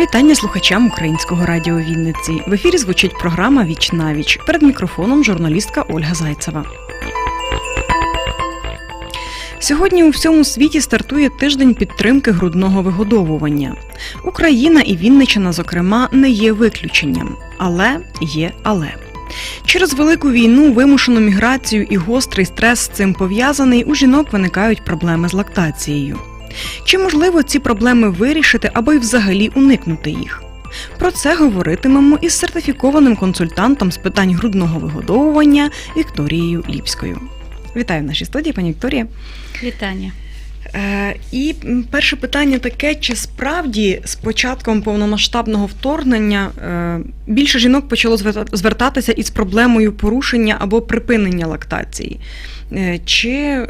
Вітання слухачам Українського радіо Вінниці. В ефірі звучить програма Віч на віч. Перед мікрофоном журналістка Ольга Зайцева. Сьогодні у всьому світі стартує тиждень підтримки грудного вигодовування. Україна і Вінниччина, зокрема, не є виключенням, але є але. Через велику війну, вимушену міграцію і гострий стрес з цим пов'язаний, у жінок виникають проблеми з лактацією. Чи можливо ці проблеми вирішити або й взагалі уникнути їх? Про це говоритимемо із сертифікованим консультантом з питань грудного вигодовування Вікторією Ліпською. Вітаю в нашій студії, пані Вікторія. Вітання. Е, і перше питання таке: чи справді з початком повномасштабного вторгнення е, більше жінок почало звертатися із проблемою порушення або припинення лактації? Е, Чи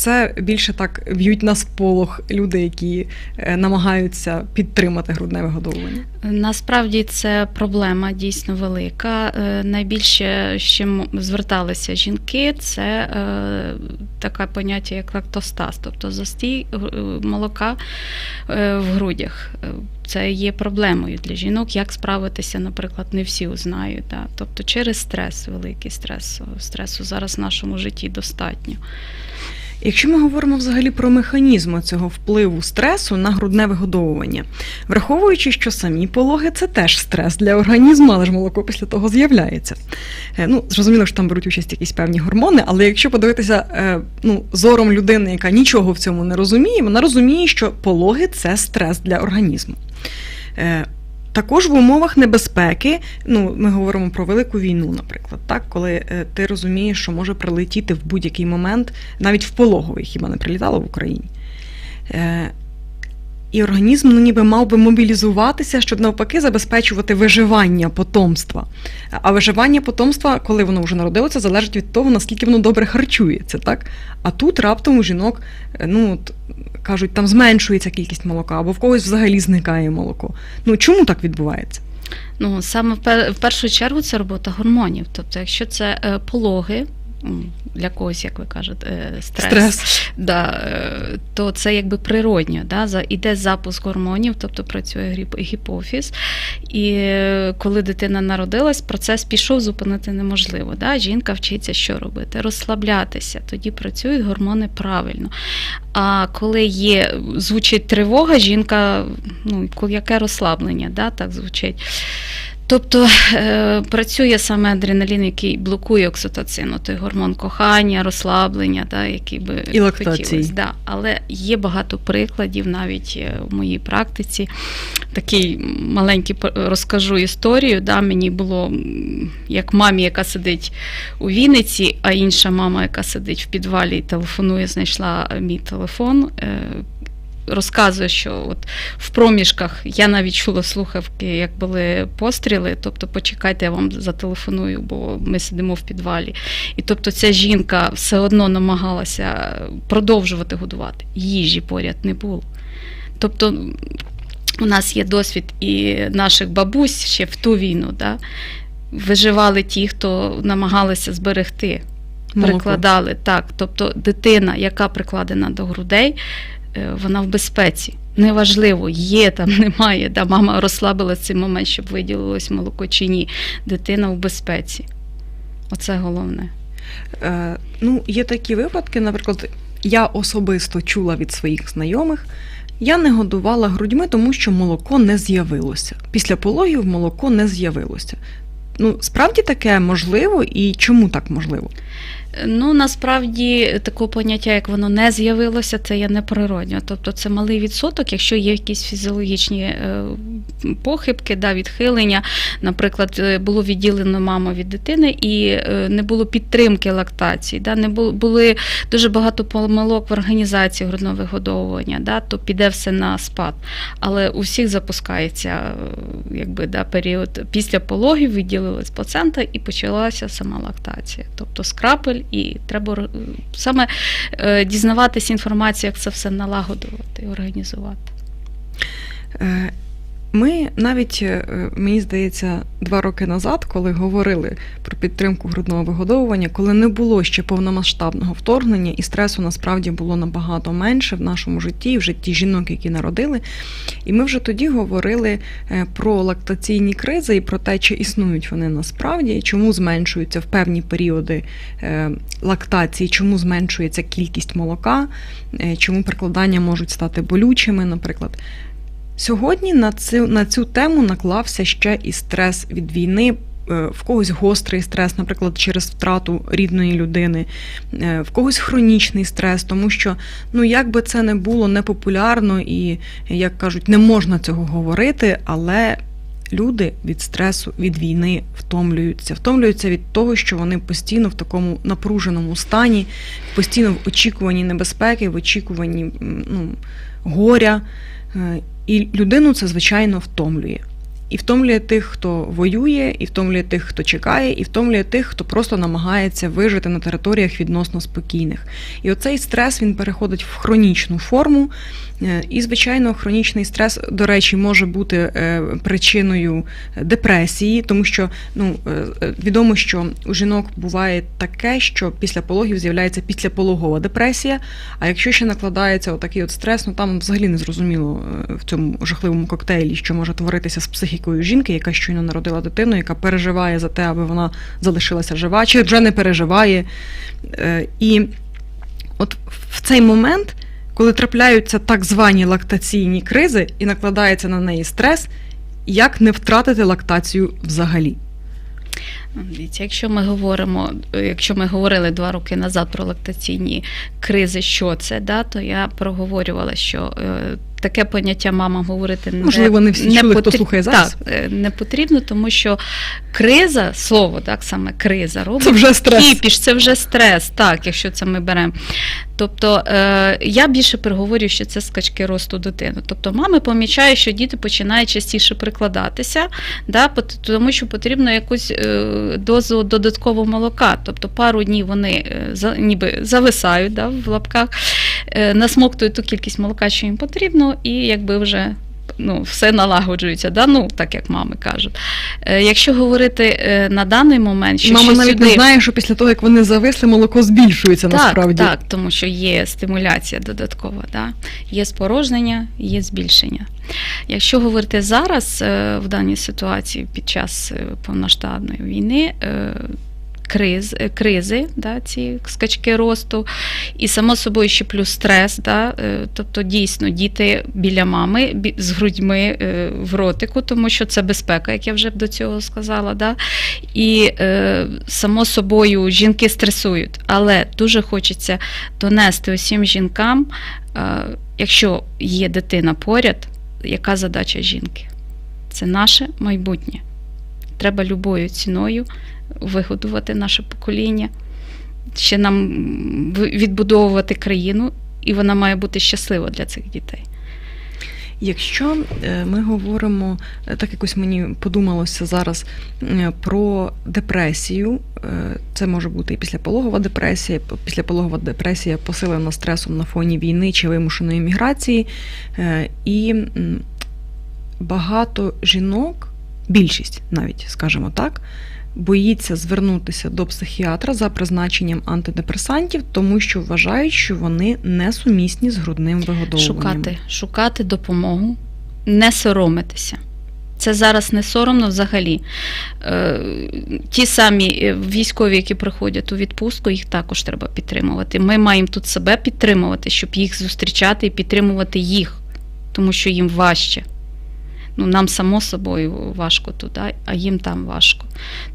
це більше так б'ють на сполох люди, які е, намагаються підтримати грудне вигодовування? Насправді це проблема дійсно велика. Е, Найбільше з чим зверталися жінки, це е, таке поняття як лактостаз, тобто застій молока в грудях. Це є проблемою для жінок. Як справитися, наприклад, не всі знають. Да? Тобто через стрес, великий стрес. Стресу зараз в нашому житті достатньо. Якщо ми говоримо взагалі про механізми цього впливу стресу на грудне вигодовування, враховуючи, що самі пологи це теж стрес для організму, але ж молоко після того з'являється. Е, Ну, зрозуміло, що там беруть участь якісь певні гормони, але якщо подивитися е, ну, зором людини, яка нічого в цьому не розуміє, вона розуміє, що пологи це стрес для організму. Е, Також в умовах небезпеки, ну ми говоримо про велику війну, наприклад, так, коли е, ти розумієш, що може прилетіти в будь-який момент, навіть в пологовий, хіба не прилітало в Україні. І організм ну, ніби мав би мобілізуватися, щоб навпаки забезпечувати виживання потомства. А виживання потомства, коли воно вже народилося, залежить від того, наскільки воно добре харчується. Так? А тут раптом у жінок, е, ну от, кажуть, там зменшується кількість молока, або в когось взагалі зникає молоко. Ну чому так відбувається? Ну, саме в першу чергу це робота гормонів. Тобто, якщо це е, пологи, для когось, як ви кажете, е, стрес, Стрес. Да, е, то це якби природньо. Да? Іде запуск гормонів, тобто працює гіп- гіпофіз. І е, коли дитина народилась, процес пішов, зупинити неможливо. Да? Жінка вчиться, що робити? Розслаблятися. Тоді працюють гормони правильно. А коли є, звучить тривога, жінка, ну, яке розслаблення, да? так звучить. Тобто е, працює саме адреналін, який блокує окситоцин, той гормон кохання, розслаблення, да, який би І хотілося. Да. Але є багато прикладів навіть е, в моїй практиці. Такий маленький розкажу історію. Да, мені було як мамі, яка сидить у Вінниці, а інша мама, яка сидить в підвалі і телефонує, знайшла е, мій телефон. Розказує, що от в проміжках я навіть чула слухавки, як були постріли. Тобто, почекайте, я вам зателефоную, бо ми сидимо в підвалі. І тобто ця жінка все одно намагалася продовжувати годувати. Їжі поряд не було. Тобто у нас є досвід і наших бабусь ще в ту війну. Да? Виживали ті, хто намагалися зберегти, прикладали так. Тобто дитина, яка прикладена до грудей, вона в безпеці. Неважливо, є там, немає. Да, мама розслабила цей момент, щоб виділилось молоко чи ні. Дитина в безпеці. Оце головне. Е, ну, є такі випадки, наприклад, я особисто чула від своїх знайомих. Я не годувала грудьми, тому що молоко не з'явилося. Після пологів молоко не з'явилося. Ну, справді таке можливо, і чому так можливо? Ну, насправді, такого поняття, як воно не з'явилося, це є неприродньо. Тобто це малий відсоток, якщо є якісь фізіологічні е, похибки, да, відхилення. Наприклад, е, було відділено маму від дитини і е, не було підтримки лактації. Да, не було, були дуже багато помилок в організації грудного вигодовування, да, то піде все на спад. Але у всіх запускається якби, да, період після пологів, відділилась плацента і почалася сама лактація. Тобто скрапель, і треба саме е, дізнаватися інформацію, як це все налагодувати і організувати. Е, Ми навіть, е, мені здається, два роки назад, коли говорили про підтримку грудного вигодовування, коли не було ще повномасштабного вторгнення, і стресу насправді було набагато менше в нашому житті, в житті жінок, які народили. І ми вже тоді говорили е, про лактаційні кризи і про те, чи існують вони насправді, чому зменшуються в певні періоди е, лактації, чому зменшується кількість молока, е, чому прикладання можуть стати болючими, наприклад. Сьогодні на цю, на цю тему наклався ще і стрес від війни. е, В когось гострий стрес, наприклад, через втрату рідної людини, е, в когось хронічний стрес, тому що ну як би це не було непопулярно і, як кажуть, не можна цього говорити, але люди від стресу, від війни втомлюються. Втомлюються від того, що вони постійно в такому напруженому стані, постійно в очікуванні небезпеки, в очікуванні ну, горя. Е, І людину це, звичайно, втомлює. І втомлює тих, хто воює, і втомлює тих, хто чекає, і втомлює тих, хто просто намагається вижити на територіях відносно спокійних. І оцей стрес він переходить в хронічну форму. Е, І, звичайно, хронічний стрес, до речі, може бути е, причиною депресії, тому що ну, е, відомо, що у жінок буває таке, що після пологів з'являється післяпологова депресія. А якщо ще накладається отакий от стрес, ну там взагалі не зрозуміло в цьому жахливому коктейлі, що може творитися з психікою жінки, яка щойно народила дитину, яка переживає за те, аби вона залишилася жива, чи вже не переживає. Е, І от в цей момент, коли трапляються так звані лактаційні кризи і накладається на неї стрес, як не втратити лактацію взагалі? Якщо ми говоримо, якщо ми говорили два роки назад про лактаційні кризи, що це, да, то я проговорювала, що е, таке поняття мама говорити не Можливо, не всі чули, хто слухає зараз. Так, е, не потрібно, тому що криза, слово, так саме криза робить. Це вже стрес. Кіпіш, це вже стрес, так, якщо це ми беремо. Тобто е, я більше переговорю, що це скачки росту дитини. Тобто мами помічають, що діти починають частіше прикладатися, да, тому що потрібно якусь е, дозу додаткового молока. Тобто пару днів вони е, за, ніби зависають да, в лапках, насмоктують ту кількість молока, що їм потрібно, і якби вже. Ну, все налагоджується, да? ну, так як мами кажуть. Е, якщо говорити е, на даний момент, що Мама навіть сюди... не знає, що після того, як вони зависли, молоко збільшується Так, насправді. так, тому що є стимуляція додаткова, да? є спорожнення, є збільшення. Якщо говорити зараз е, в даній ситуації під час повноштабної війни, Криз, е, кризи, да, ці скачки росту, і само собою ще плюс стрес. Да, е, тобто дійсно діти біля мами з грудьми е, в ротику, тому що це безпека, як я вже до цього сказала. Да, і само собою жінки стресують, але дуже хочеться донести усім жінкам, якщо є дитина поряд, яка задача жінки? Це наше майбутнє. Треба любою ціною вигодувати наше покоління, ще нам відбудовувати країну, і вона має бути щаслива для цих дітей. Якщо е, ми говоримо, е, так якось мені подумалося зараз е, про депресію, це може бути і післяпологова депресія, післяпологова депресія посилена стресом на фоні війни чи вимушеної міграції. І багато жінок, більшість навіть, скажімо так, боїться звернутися до психіатра за призначенням антидепресантів, тому що вважають, що вони несумісні з грудним вигодовуванням. Шукати, шукати допомогу, не соромитися. Це зараз не соромно взагалі. Е, ті самі е, військові, які приходять у відпустку, їх також треба підтримувати. Ми маємо тут себе підтримувати, щоб їх зустрічати і підтримувати їх, тому що їм важче. Ну, нам само собою важко туди, а їм там важко.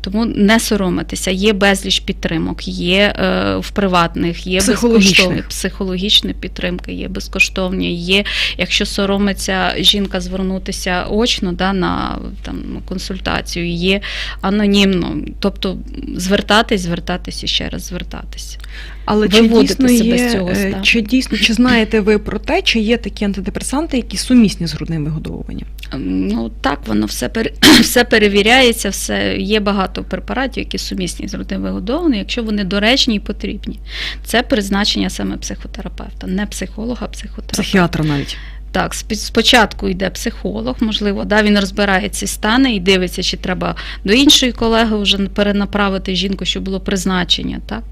Тому не соромитися. Є безліч підтримок, є е, в приватних, є безкоштовні психологічні підтримки, є безкоштовні. Є, якщо соромиться жінка звернутися очно да, на там, консультацію, є анонімно. Тобто звертатись, звертатись і ще раз звертатись. Але чи дійсно себе є, з цього е, стану. чи дійсно чи знаєте ви про те, чи є такі антидепресанти, які сумісні з грудним вигодовуванням? Ну так, воно все пере, все перевіряється, все є багато препаратів, які сумісні з грудним вигодовуванням, якщо вони доречні і потрібні. Це призначення саме психотерапевта, не психолога, а психотерапевта. Психіатра навіть. так. Спочатку йде психолог, можливо, да, він розбирає ці стани і дивиться, чи треба до іншої колеги вже перенаправити жінку, щоб було призначення. Так?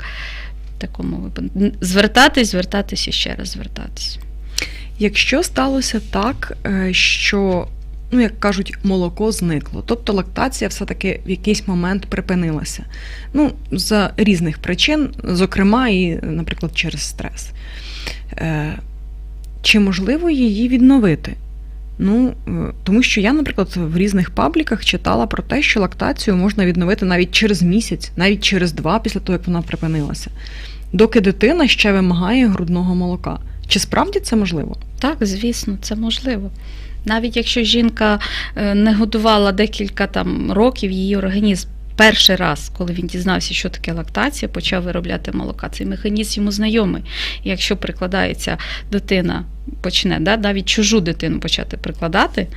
Такому випадку. Звертатись, звертатись і ще раз звертатись. Якщо сталося так, е, що, ну як кажуть, молоко зникло, тобто лактація все-таки в якийсь момент припинилася. Ну, за різних причин, зокрема, і, наприклад, через стрес. Е, Чи можливо її відновити? Ну, е, тому що я, наприклад, в різних пабліках читала про те, що лактацію можна відновити навіть через місяць, навіть через два після того, як вона припинилася, доки дитина ще вимагає грудного молока. Чи справді це можливо? Так, звісно, це можливо. Навіть якщо жінка е, не годувала декілька там років, її організм перший раз, коли він дізнався, що таке лактація, почав виробляти молока. Цей механізм йому знайомий. Якщо прикладається дитина, почне да, навіть чужу дитину почати прикладати.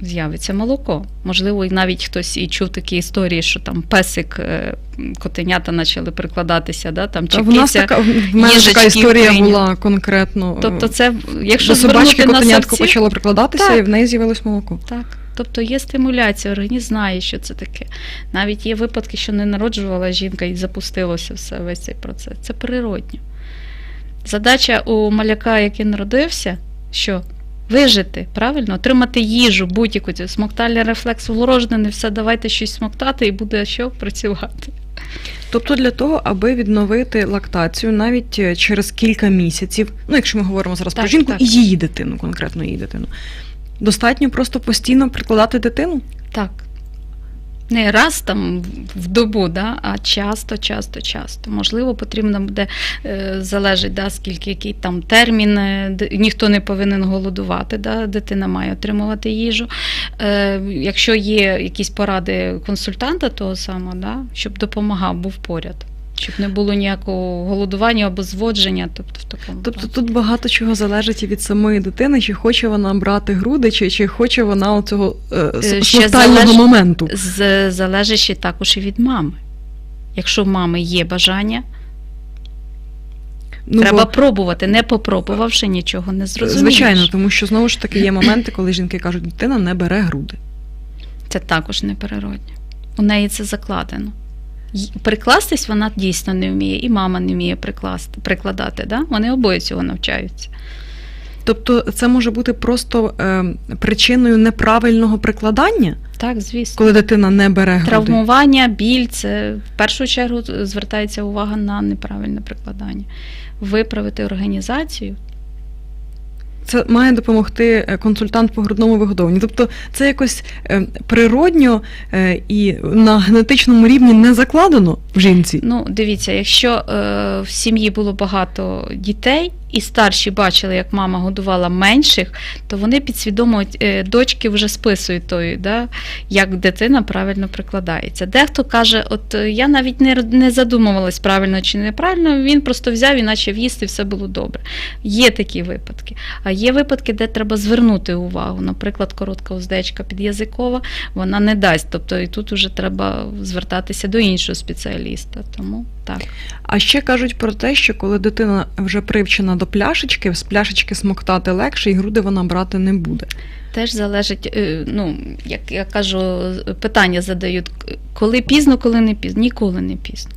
З'явиться молоко. Можливо, і навіть хтось і чув такі історії, що там песик, е, котенята почали прикладатися, да, там, Та чи в нас така в мене така історія прийняв. була конкретно. Тобто, е, це якщо до собачки на котенятко почало прикладатися, Так. і в неї з'явилось молоко. Так, тобто є стимуляція, організм знає, що це таке. Навіть є випадки, що не народжувала жінка і запустилося все, весь цей процес. Це природньо. Задача у маляка, який народився, що вижити, правильно, отримати їжу, будь-яку смоктальний рефлекс вложений, все, давайте щось смоктати, і буде що працювати. Тобто для того, аби відновити лактацію навіть е, через кілька місяців, ну якщо ми говоримо зараз про жінку так. і її дитину, конкретно її дитину, достатньо просто постійно прикладати дитину? Так. Не раз там в добу, да, а часто, часто, часто. Можливо, потрібно буде е, залежить, да, скільки який там термін, е, ніхто не повинен голодувати, да, дитина має отримувати їжу. Е, якщо є якісь поради консультанта того самого, да, щоб допомагав, був поряд. Щоб не було ніякого голодування або зводження, тобто в такому. Тобто тут багато чого залежить і від самої дитини, чи хоче вона брати груди, чи, чи хоче вона оцього е, Е, с- ще смертельного залеж- моменту. з, залежить ще також і від мами. Якщо в мами є бажання, Ну, Треба бо- пробувати, не попробувавши, нічого не зрозумієш. Звичайно, тому що знову ж таки є моменти, коли жінки кажуть, дитина не бере груди. Це також неприродне. У неї це закладено. Прикластись вона дійсно не вміє, і мама не вміє прикласти, прикладати. Да? Вони обоє цього навчаються. Тобто це може бути просто е, причиною неправильного прикладання, Так, звісно. коли дитина не бере груди. Травмування, біль це в першу чергу звертається увага на неправильне прикладання. Виправити організацію. Це має допомогти е, консультант по грудному вигодовуванню. Тобто це якось е, природньо е, і на генетичному рівні не закладено в жінці. Ну, дивіться, якщо в сім'ї було багато дітей, і старші бачили, як мама годувала менших, то вони підсвідомо е, дочки вже списують той, да, як дитина правильно прикладається. Дехто каже, от е, я навіть не, не задумувалась правильно чи неправильно, він просто взяв і почав їсти, і все було добре. Є такі випадки. А є випадки, де треба звернути увагу. Наприклад, коротка уздечка підязикова, вона не дасть. Тобто і тут вже треба звертатися до іншого спеціаліста. Тому так. А ще кажуть про те, що коли дитина вже привчена до пляшечки, з пляшечки смоктати легше, і груди вона брати не буде. Теж залежить, е, ну, як я кажу, питання задають, коли пізно, коли не пізно. Ніколи не пізно.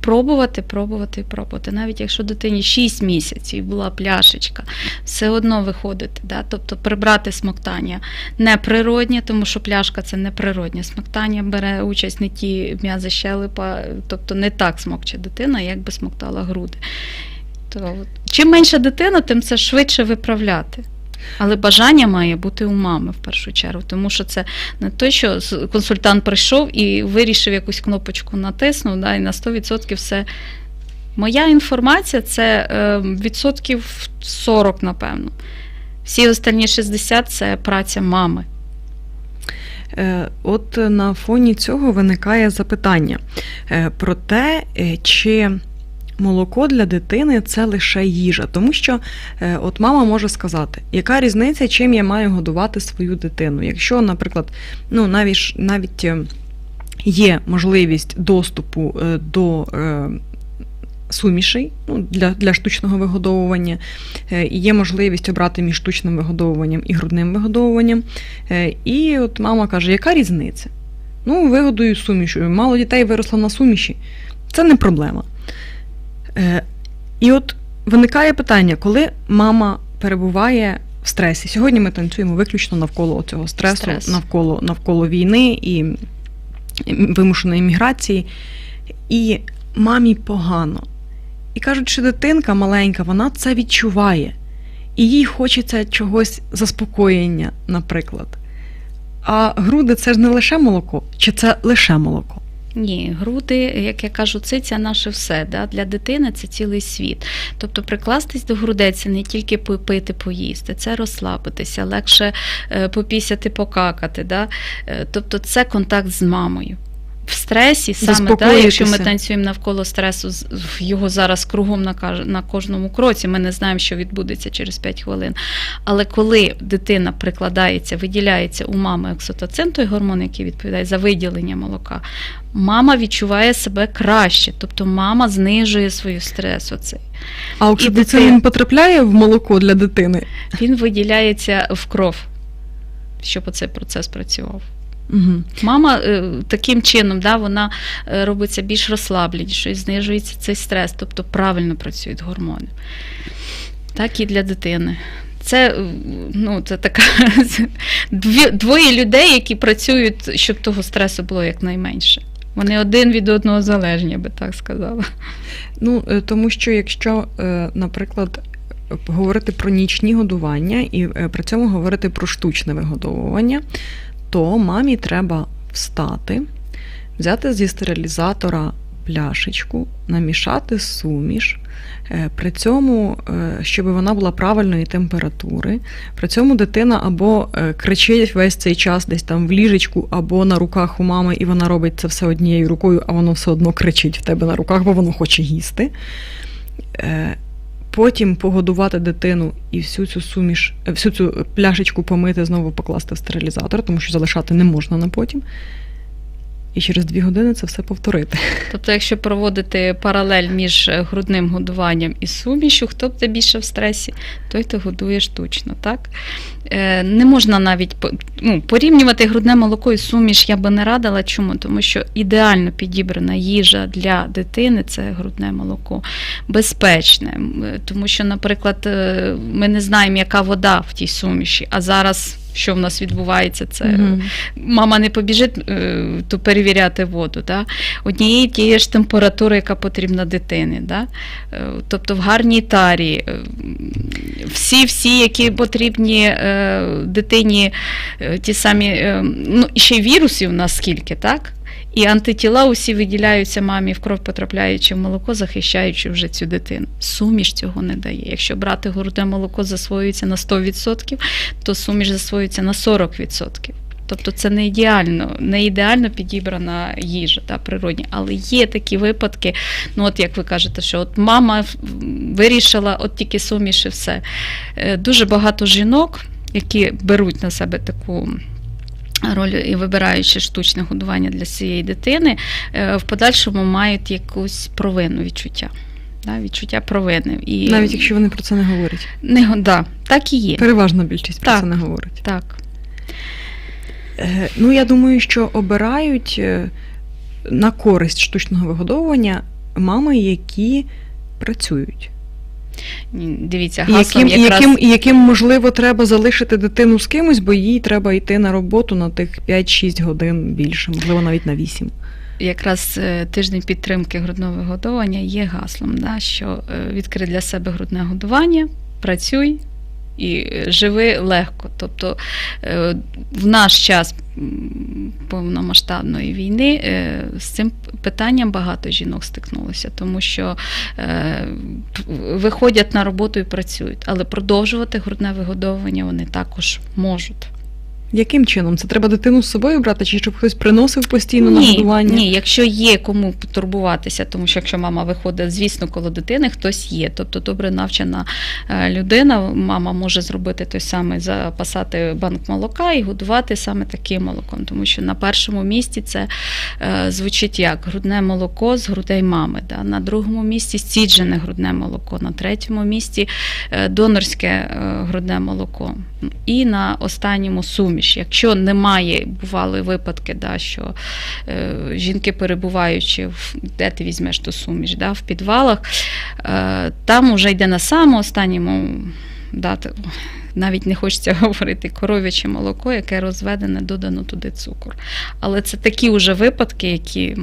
Пробувати, пробувати пробувати. Навіть якщо дитині 6 місяців була пляшечка, все одно виходити. Да? Тобто прибрати смоктання неприроднє, тому що пляшка це неприроднє. Смоктання бере участь не ті м'язи щелепа, тобто не так смокче дитина, як би смоктала груди. То, чим менша дитина, тим це швидше виправляти. Але бажання має бути у мами в першу чергу, тому що це не те, що консультант прийшов і вирішив якусь кнопочку натиснув, да, і на 100% все. Моя інформація це е, відсотків 40, напевно. Всі останні 60 це праця мами. Е, От на фоні цього виникає запитання е, про те, чи молоко для дитини це лише їжа. Тому що е, от мама може сказати, яка різниця, чим я маю годувати свою дитину. Якщо, наприклад, ну навіть навіть е, є можливість доступу е, до. сумішей ну, для, для штучного вигодовування. Є можливість обрати між штучним вигодовуванням і грудним вигодовуванням. І от мама каже, яка різниця? Ну, вигодую сумішою. Мало дітей виросло на суміші. Це не проблема. Е, І от виникає питання, коли мама перебуває в стресі. Сьогодні ми танцюємо виключно навколо цього стресу, Стрес. навколо, навколо війни і вимушеної міграції. І мамі погано. І кажуть, що дитинка маленька, вона це відчуває. І їй хочеться чогось заспокоєння, наприклад. А груди це ж не лише молоко, чи це лише молоко? Ні, груди, як я кажу, це, це наше все. Да? Для дитини це цілий світ. Тобто прикластись до грудей це не тільки попити, поїсти, це розслабитися, легше е, попісяти, покакати. Да? Е, Тобто це контакт з мамою. В стресі саме, да, якщо ми танцюємо навколо стресу, його зараз кругом на, на кожному кроці, ми не знаємо, що відбудеться через 5 хвилин. Але коли дитина прикладається, виділяється у мами окситоцин, той гормон, який відповідає за виділення молока, мама відчуває себе краще, тобто мама знижує свою стрес. Оцей. А окситоцин дитина- він потрапляє в молоко для дитини. Він виділяється в кров, щоб оцей процес працював. Угу. Мама е, таким чином да, вона е, робиться більш розслабленішою, знижується цей стрес, тобто правильно працюють гормони. Так і для дитини. Це, е, ну, це така дві, двоє людей, які працюють, щоб того стресу було якнайменше. Вони один від одного залежні, я би так сказала. Ну, е, тому що якщо, е, наприклад, говорити про нічні годування і е, при цьому говорити про штучне вигодовування, то мамі треба встати, взяти зі стерилізатора пляшечку, намішати суміш, е, при цьому, е, щоб вона була правильної температури. При цьому дитина або е, кричить весь цей час десь там в ліжечку, або на руках у мами, і вона робить це все однією рукою, а воно все одно кричить в тебе на руках, бо воно хоче їсти. Потім погодувати дитину і всю цю суміш, всю цю пляшечку помити, знову покласти в стерилізатор, тому що залишати не можна на потім. І через дві години це все повторити. Тобто, якщо проводити паралель між е, грудним годуванням і сумішю, хто б більше в стресі, той ти годує штучно. Так? Е, Не можна навіть ну, порівнювати грудне молоко і суміш я би не радила. Чому? Тому що ідеально підібрана їжа для дитини це грудне молоко, безпечне. Е, Тому що, наприклад, ми не знаємо, яка вода в тій суміші, а зараз. Що в нас відбувається, це Мгм. мама не побіжить е, то перевіряти воду. Да? Однієї тієї ж температури, яка потрібна дитині. Да? Е, Тобто в гарній тарі. е, Всі, всі, які потрібні е, дитині, е, ті самі, е, ну ще й вірусів у нас скільки, так? І антитіла усі виділяються мамі в кров, потрапляючи в молоко, захищаючи вже цю дитину. Суміш цього не дає. Якщо брати грудне молоко засвоюється на 100%, то суміш засвоюється на 40%. Тобто це не ідеально, не ідеально підібрана їжа та природня, але є такі випадки. Ну, от як ви кажете, що от мама вирішила, от тільки суміш і все. Е, Дуже багато жінок, які беруть на себе таку. Роль і вибираючи штучне годування для цієї дитини, е, в подальшому мають якусь провину відчуття. Да, відчуття провини. І Навіть якщо вони про це не говорять. не да, так і є. Переважна більшість про це не говорить. Так. Е, Ну, я думаю, що обирають е, на користь штучного вигодовування мами, які працюють. Дивіться, гаслом яким, якраз... яким, яким, можливо, треба залишити дитину з кимось, бо їй треба йти на роботу на тих 5-6 годин більше, можливо, навіть на 8. якраз е, тиждень підтримки грудного вигодовування є гаслом, да, що е, відкрий для себе грудне годування, працюй і живи легко. Тобто е, в наш час повномасштабної війни е, з цим питанням багато жінок стикнулося, тому що е, виходять на роботу і працюють, але продовжувати грудне вигодовування вони також можуть. Яким чином? Це треба дитину з собою брати, чи щоб хтось приносив постійно на ні, годування? ні, якщо є кому турбуватися, тому що якщо мама виходить, звісно, коло дитини, хтось є. Тобто добре навчена е, людина, мама може зробити той самий, запасати банк молока і годувати саме таким молоком. Тому що на першому місці це е, звучить як грудне молоко з грудей мами. Да? На другому місці стіджене грудне молоко, на третьому місці е, донорське грудне молоко. І на останньому Якщо немає, бували випадки, да, що е, жінки перебуваючи в де ти візьмеш ту суміш, да, в підвалах, е, там вже йде на самому останньому. Да, навіть не хочеться говорити коров'яче молоко, яке розведене, додано туди цукор. Але це такі вже випадки, які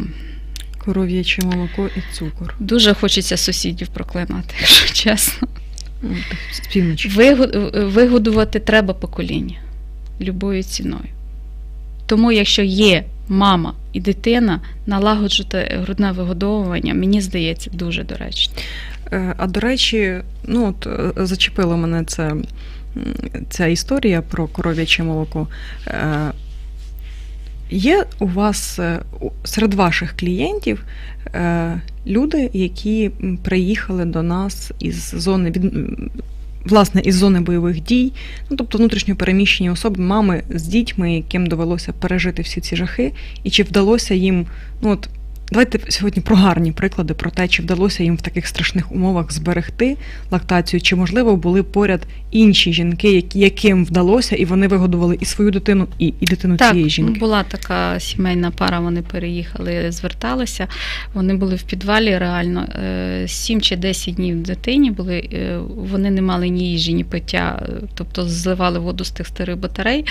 Коров'яче молоко і цукор. дуже хочеться сусідів проклинати, якщо чесно. Ну, так, З півночі. Вигод- Вигодувати треба покоління любою ціною. Тому, якщо є мама і дитина, налагоджувати грудне вигодовування, мені здається, дуже доречно. Е, А до речі, ну от е, зачепила мене це, ця історія про коров'яче молоко. Е, Є у вас серед ваших клієнтів люди, які приїхали до нас із зони. Власне, із зони бойових дій, ну тобто внутрішньо переміщені особи, мами з дітьми, яким довелося пережити всі ці жахи, і чи вдалося їм, ну от Давайте сьогодні про гарні приклади про те, чи вдалося їм в таких страшних умовах зберегти лактацію, чи можливо були поряд інші жінки, яким вдалося, і вони вигодували і свою дитину, і, і дитину Так, цієї жінки. була така сімейна пара, вони переїхали, зверталися. Вони були в підвалі реально 7 чи 10 днів дитині були. е, Вони не мали ні їжі, ні пиття, е, тобто зливали воду з тих старих батарей,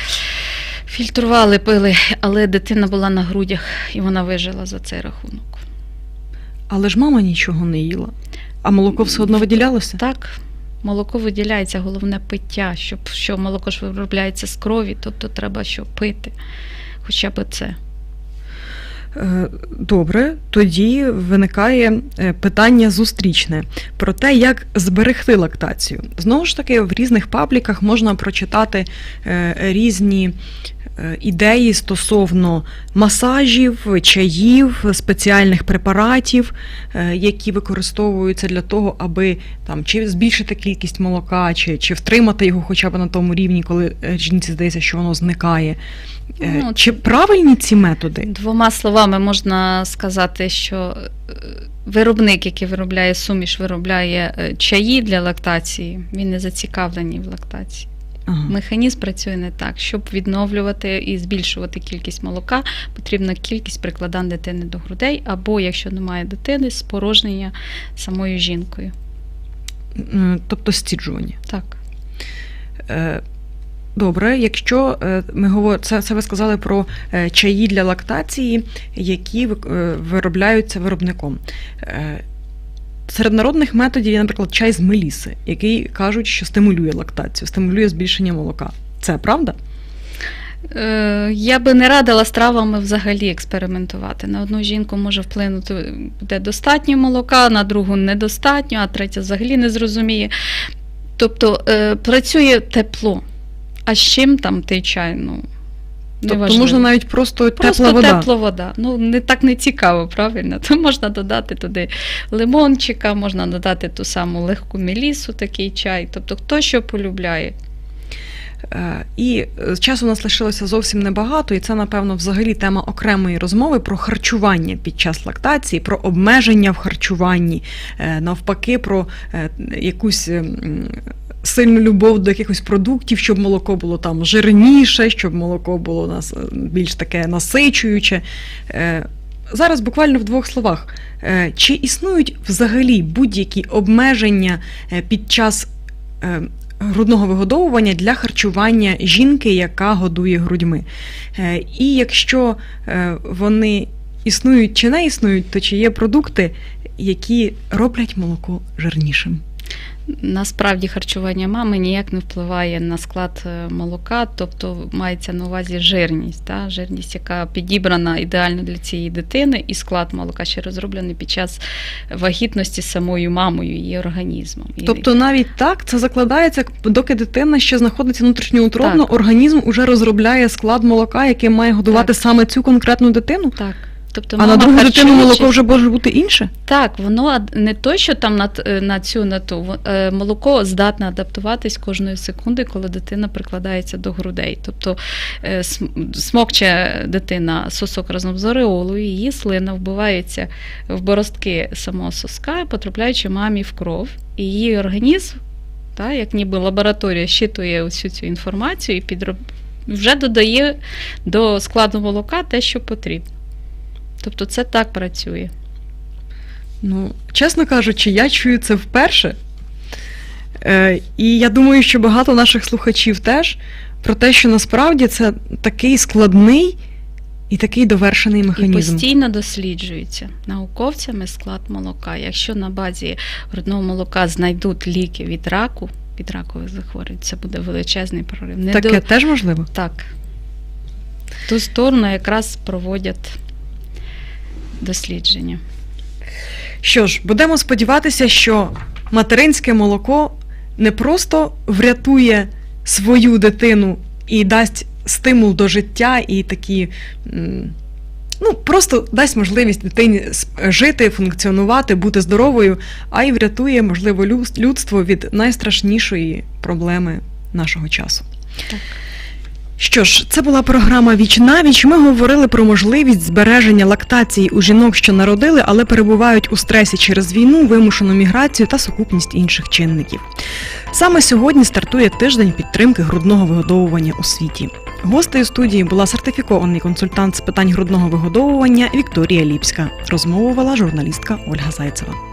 фільтрували, пили, але дитина була на грудях і вона вижила за цей рахунок. Але ж мама нічого не їла. А молоко все одно виділялося? Так, молоко виділяється, головне пиття, щоб що молоко ж виробляється з крові, тобто треба що пити. Хоча б це. Е, Добре, тоді виникає е, питання зустрічне про те, як зберегти лактацію. Знову ж таки, в різних пабліках можна прочитати е, різні ідеї стосовно масажів, чаїв, спеціальних препаратів, які використовуються для того, аби там чи збільшити кількість молока, чи, чи втримати його хоча б на тому рівні, коли жінці здається, що воно зникає. Е, Ну, Чи правильні ці методи? Двома словами можна сказати, що е, виробник, який виробляє суміш, виробляє е, чаї для лактації, він не зацікавлений в лактації. Ага. Механізм працює не так. Щоб відновлювати і збільшувати кількість молока, потрібна кількість прикладань дитини до грудей, або якщо немає дитини, спорожнення самою жінкою. Тобто стіджування. Так. Е, Добре, якщо е, ми говоримо, це, це ви сказали про е, чаї для лактації, які е, виробляються виробником. Серед народних методів є, наприклад, чай з меліси, який кажуть, що стимулює лактацію, стимулює збільшення молока. Це правда? Я би не радила з травами взагалі експериментувати. На одну жінку може вплинути буде достатньо молока, на другу недостатньо, а третя взагалі не зрозуміє. Тобто працює тепло. А з чим там той чай? Ну, Тобто можна навіть просто, Просто тепла вода. тепла вода. Ну, не так не цікаво, правильно? То можна додати туди лимончика, можна додати ту саму легку мелісу, такий чай. Тобто, хто що полюбляє. Е, І е, часу у нас лишилося зовсім небагато, і це, напевно, взагалі тема окремої розмови про харчування під час лактації, про обмеження в харчуванні, е, навпаки, про якусь. Сильну любов до якихось продуктів, щоб молоко було там жирніше, щоб молоко було нас е, більш таке насичуюче. Е, Зараз буквально в двох словах. Е, Чи існують взагалі будь-які обмеження під час грудного вигодовування для харчування жінки, яка годує грудьми. І якщо вони існують чи не існують, то чи є продукти, які роблять молоко жирнішим? Насправді харчування мами ніяк не впливає на склад е, молока, тобто мається на увазі жирність, та? жирність, яка підібрана ідеально для цієї дитини, і склад молока ще розроблений під час вагітності самою мамою, її організмом. Тобто навіть так це закладається, доки дитина ще знаходиться внутрішньоутробно, організм уже розробляє склад молока, який має годувати Так. саме цю конкретну дитину. так. Тобто А на другу дитину молоко вже може бути інше. Так, воно не то, що там на, е, на цю на ту е, молоко здатне адаптуватись кожної секунди, коли дитина прикладається до грудей. Тобто е, смокче дитина сосок разом з ореолою, її слина вбивається в боростки самого соска, потрапляючи мамі в кров, і її організм, та, як ніби лабораторія, щитує усю цю інформацію і підроб... вже додає до складу молока те, що потрібно. Тобто це так працює. Ну, чесно кажучи, я чую це вперше. Е, і я думаю, що багато наших слухачів теж про те, що насправді це такий складний і такий довершений І механізм. постійно досліджується науковцями склад молока. Якщо на базі грудного молока знайдуть ліки від раку, від ракових захворювань, це буде величезний прорив. Таке до- теж можливо. Так. В ту сторону якраз проводять дослідження. Що ж, будемо сподіватися, що материнське молоко не просто врятує свою дитину і дасть стимул до життя і такі. Ну, просто дасть можливість дитині жити, функціонувати, бути здоровою, а й врятує, можливо, людство від найстрашнішої проблеми нашого часу. Так. Що ж, це була програма Віч на віч. Ми говорили про можливість збереження лактації у жінок, що народили, але перебувають у стресі через війну, вимушену міграцію та сукупність інших чинників. Саме сьогодні стартує тиждень підтримки грудного вигодовування у світі. Гостею студії була сертифікований консультант з питань грудного вигодовування Вікторія Ліпська. Розмовувала журналістка Ольга Зайцева.